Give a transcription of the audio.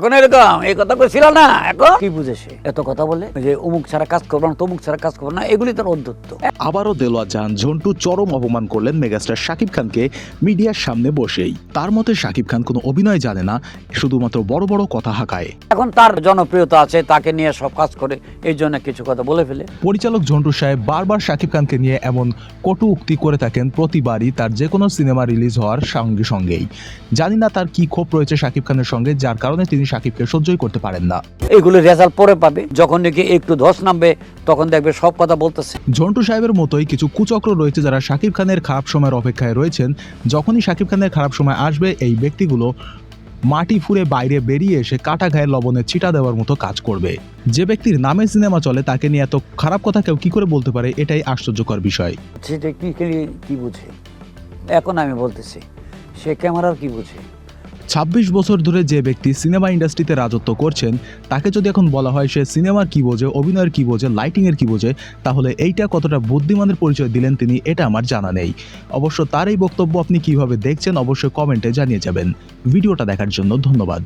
এখন এরকম এই কথা কইছিল না এখন? কি বুঝেছে? এত কথা বলে? যে অমুক ছাড়া কাজ করব না তমুক ছাড়া কাজ করব না এগুলি তার অধ্যত্ত। আবারও দেলোয়া জাহান ঝন্টু চরম অপমান করলেন মেগাস্টার শাকিব খানকে মিডিয়ার সামনে বসেই। তার মতে শাকিব খান কোনো অভিনয় জানে না শুধুমাত্র বড় বড় কথা হাঁকায়। এখন তার জনপ্রিয়তা আছে তাকে নিয়ে সব কাজ করে এই জন্য কিছু কথা বলে ফেলে। পরিচালক ঝন্টু সাহেব বারবার শাকিব খানকে নিয়ে এমন কটু উক্তি করে থাকেন প্রতিবারই তার যে কোনো সিনেমা রিলিজ হওয়ার সঙ্গে সঙ্গেই। জানি না তার কি ক্ষোভ রয়েছে শাকিব খানের সঙ্গে যার কারণে তিনি শাকিবকে সহ্যই করতে পারেন না। এগুলো রেজাল্ট পরে পাবে। যখন নাকি একটু ধস নামবে তখন দেখবে সব কথা বলতেছে। ঝন্টু সাহেবের মতোই কিছু কুচক্র রয়েছে যারা শাকিব খানের খারাপ সময়ের অপেক্ষায় রয়েছেন। যখনই শাকিব খানের খারাপ সময় আসবে এই ব্যক্তিগুলো মাটি ফুঁড়ে বাইরে বেরিয়ে এসে কাটা গায়ে লবণে ছিটা দেওয়ার মতো কাজ করবে। যে ব্যক্তির নামে সিনেমা চলে তাকে নিয়ে এত খারাপ কথা কেউ কি করে বলতে পারে এটাই আশ্চর্যকর বিষয়। সে টেকনিক্যালি কি বুঝে? এখন আমি বলতেছি সে ক্যামেরার কি বুঝে? ছাব্বিশ বছর ধরে যে ব্যক্তি সিনেমা ইন্ডাস্ট্রিতে রাজত্ব করছেন, তাকে যদি এখন বলা হয় সে সিনেমার কী বোঝে, অভিনয়ের কী বোঝে, লাইটিংয়ের কী বোঝে, তাহলে এইটা কতটা বুদ্ধিমানের পরিচয় দিলেন তিনি, এটা আমার জানা নেই। অবশ্য তার এই বক্তব্য আপনি কীভাবে দেখছেন, অবশ্যই কমেন্টে জানিয়ে যাবেন। ভিডিওটা দেখার জন্য ধন্যবাদ।